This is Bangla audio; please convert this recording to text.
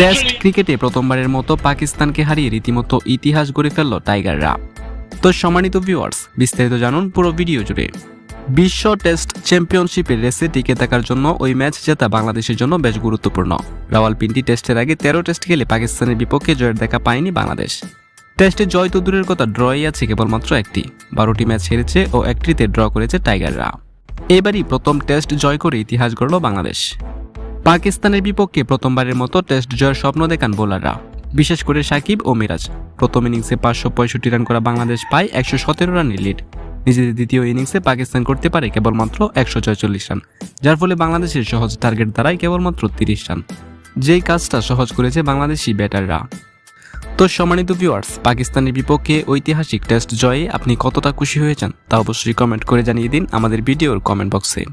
টেস্ট ক্রিকেটে প্রথমবারের মতো পাকিস্তানকে হারিয়ে রীতিমতো ইতিহাস গড়ে ফেলল টাইগাররা। তো সম্মানিত ভিউয়ার্স বিস্তারিত জানুন পুরো ভিডিও জুড়ে। বিশ্ব টেস্ট চ্যাম্পিয়নশিপের রেসে টিকে থাকার জন্য ওই ম্যাচ জেতা বাংলাদেশের জন্য বেশ গুরুত্বপূর্ণ। রাওয়ালপিন্ডি টেস্টের আগে তেরো টেস্ট খেলে পাকিস্তানের বিপক্ষে জয়ের দেখা পায়নি বাংলাদেশ। টেস্টে জয় তো দূরের কথা ড্রই আছে কেবলমাত্র একটি। বারোটি ম্যাচ হেরেছে ও একটিতে ড্র করেছে টাইগাররা। এবারই প্রথম টেস্ট জয় করে ইতিহাস গড়ল বাংলাদেশ। পাকিস্তানের বিপক্ষে প্রথমবারের মতো টেস্ট জয়ের স্বপ্ন দেখান বোলাররা। বিশেষ করে সাকিব ও মিরাজ। প্রথম ইনিংসে পাঁচশো পঁয়ষট্টি রান করা বাংলাদেশ পায় একশো সতেরো রানের লিড নিজেদের দ্বিতীয় ইনিংসে পাকিস্তান করতে পারে কেবলমাত্র একশো ছয়চল্লিশ রান, যার ফলে বাংলাদেশের সহজ টার্গেট দাঁড়ায় কেবলমাত্র তিরিশ রান। যেই কাজটা সহজ করেছে বাংলাদেশি ব্যাটাররা। তো সম্মানিত ভিউয়ার্স পাকিস্তানের বিপক্ষে ঐতিহাসিক টেস্ট জয়ে আপনি কতটা খুশি হয়েছেন তা অবশ্যই কমেন্ট করে জানিয়ে দিন আমাদের ভিডিওর কমেন্ট বক্সে